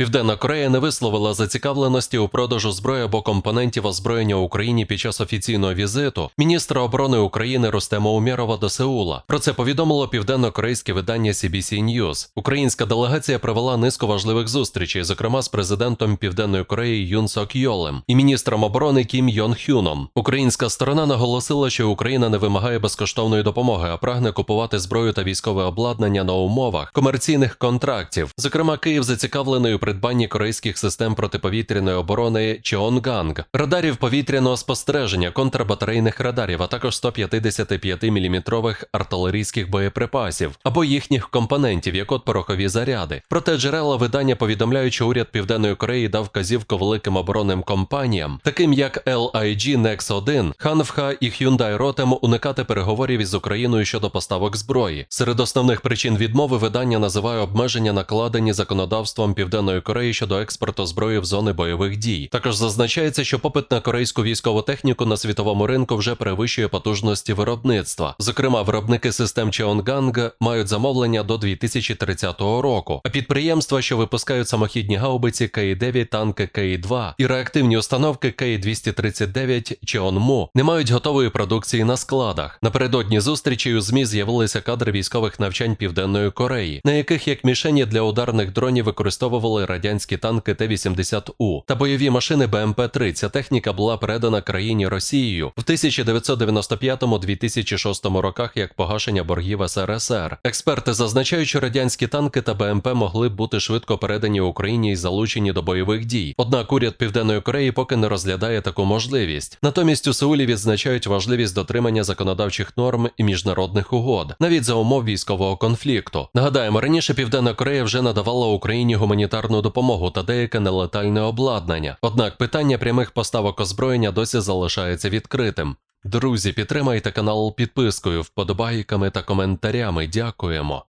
Південна Корея не висловила зацікавленості у продажу зброї або компонентів озброєння Україні під час офіційного візиту міністра оборони України Рустема Умєрова до Сеула. Про це повідомило південно-корейське видання CBC News. Українська делегація провела низку важливих зустрічей, зокрема з президентом Південної Кореї Юн Сок Йолем і міністром оборони Кім Йон Хюном. Українська сторона наголосила, що Україна не вимагає безкоштовної допомоги, а прагне купувати зброю та військове обладнання на умовах комерційних контрактів. Зокрема, Київ зацікавлений у придбанні корейських систем протиповітряної оборони Чеонганг, радарів повітряного спостереження, контрбатарейних радарів, а також 155-мм артилерійських боєприпасів або їхніх компонентів, як от порохові заряди. Проте джерела видання повідомляють, що уряд Південної Кореї дав вказівку великим оборонним компаніям, таким як LIG Nex 1 Ханвха і Hyundai Rotem, уникати переговорів із Україною щодо поставок зброї. Серед основних причин відмови видання називає обмеження, накладені законодавством Південної Кореї щодо експорту зброї в зони бойових дій. Також зазначається, що попит на корейську військову техніку на світовому ринку вже перевищує потужності виробництва. Зокрема, виробники систем Cheongang мають замовлення до 2030 року. А підприємства, що випускають самохідні гаубиці К-9, танки К-2 і реактивні установки К-239 Cheonmu, не мають готової продукції на складах. Напередодні зустрічі у змі з'явилися кадри військових навчань Південної Кореї, на яких як мішені для ударних дронів використовували радянські танки Т-80У та бойові машини БМП-3. Ця техніка була передана країні Росією в 1995-2006 роках як погашення боргів СРСР. Експерти зазначають, що радянські танки та БМП могли б бути швидко передані Україні і залучені до бойових дій. Однак уряд Південної Кореї поки не розглядає таку можливість. Натомість у Сеулі відзначають важливість дотримання законодавчих норм і міжнародних угод, навіть за умов військового конфлікту. Нагадаємо, раніше Південна Корея вже надавала Україні гуманітарну допомогу та деяке нелетальне обладнання. Однак питання прямих поставок озброєння досі залишається відкритим. Друзі, підтримайте канал підпискою, вподобайками та коментарями. Дякуємо.